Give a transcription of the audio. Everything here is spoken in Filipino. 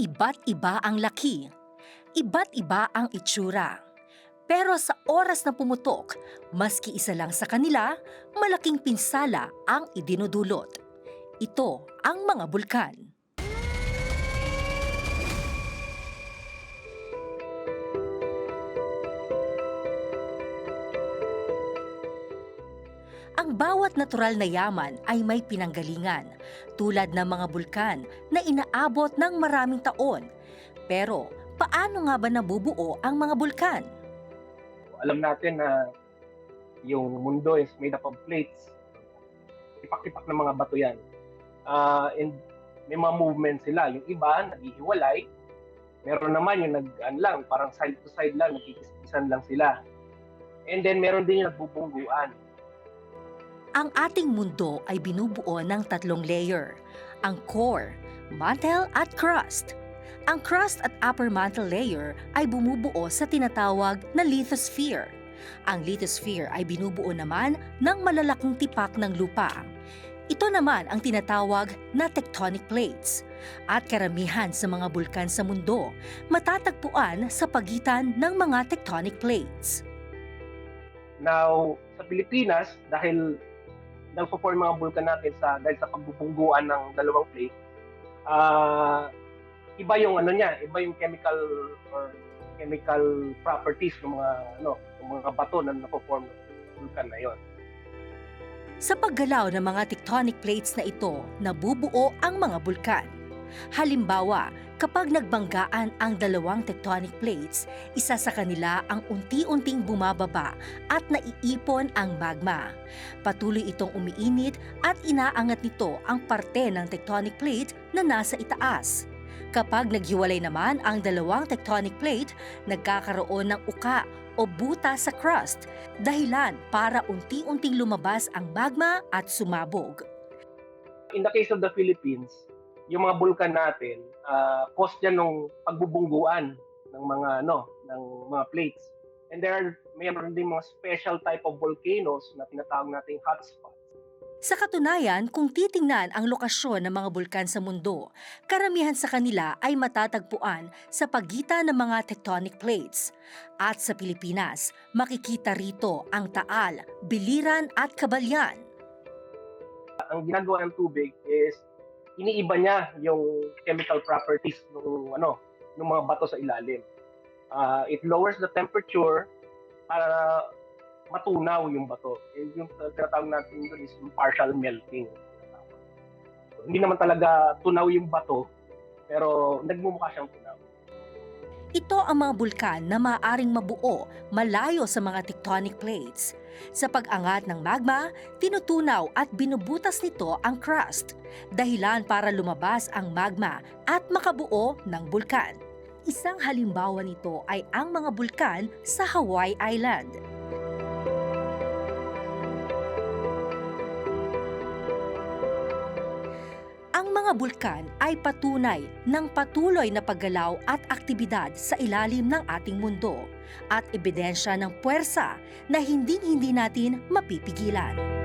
Iba't iba ang laki. Iba't iba ang itsura. Pero sa oras na pumutok, maski isa lang sa kanila, malaking pinsala ang idinudulot. Ito ang mga bulkan. Ang bawat natural na yaman ay may pinanggalingan, tulad ng mga bulkan na inaabot ng maraming taon. Pero paano nga ba nabubuo ang mga bulkan? alam natin na yung mundo is made up of plates. Ipak-ipak ng mga bato yan. Ah, and may mga movement sila. Yung iba, naghihiwalay. Meron naman yung nag, ano lang, parang side to side lang, nagkikispisan lang sila. And then meron din yung nagbubungguan. Ang ating mundo ay binubuo ng tatlong layer. Ang core, mantle at crust. Ang crust at upper mantle layer ay bumubuo sa tinatawag na lithosphere. Ang lithosphere ay binubuo naman ng malalaking tipak ng lupa. Ito naman ang tinatawag na tectonic plates. At karamihan sa mga bulkan sa mundo matatagpuan sa pagitan ng mga tectonic plates. Now, sa Pilipinas, dahil nagpo-form mga bulkan natin sa dahil sa pagbubungguan ng dalawang plate, ah iba yung ano niya, iba yung chemical or chemical properties ng mga ano, ng mga bato na napo-form ng bulkan na yon. Sa paggalaw ng mga tectonic plates na ito, nabubuo ang mga bulkan. Halimbawa, kapag nagbanggaan ang dalawang tectonic plates, isa sa kanila ang unti-unting bumababa at naiipon ang magma. Patuloy itong umiinit at inaangat nito ang parte ng tectonic plate na nasa itaas. Kapag naghiwalay naman ang dalawang tectonic plate, nagkakaroon ng uka o buta sa crust, dahilan para unti-unting lumabas ang magma at sumabog. In the case of the Philippines, yung mga bulkan natin, uh, cause yan ng pagbubungguan ng mga ano, ng mga plates. And there are mayroon din mga special type of volcanoes na tinatawag nating hotspots. Sa katunayan, kung titingnan ang lokasyon ng mga bulkan sa mundo, karamihan sa kanila ay matatagpuan sa pagitan ng mga tectonic plates. At sa Pilipinas, makikita rito ang Taal, Biliran at Kabalyan. Ang ginagawa ng tubig is iniiba niya yung chemical properties ng ano, ng mga bato sa ilalim. Uh, it lowers the temperature para matunaw yung bato. And yung tinatawag natin doon is partial melting. So, hindi naman talaga tunaw yung bato, pero nagmumukha siyang tunaw. Ito ang mga bulkan na maaaring mabuo malayo sa mga tectonic plates. Sa pag-angat ng magma, tinutunaw at binubutas nito ang crust, dahilan para lumabas ang magma at makabuo ng bulkan. Isang halimbawa nito ay ang mga bulkan sa Hawaii Island. Mga bulkan ay patunay ng patuloy na paggalaw at aktibidad sa ilalim ng ating mundo at ebidensya ng puwersa na hindi-hindi natin mapipigilan.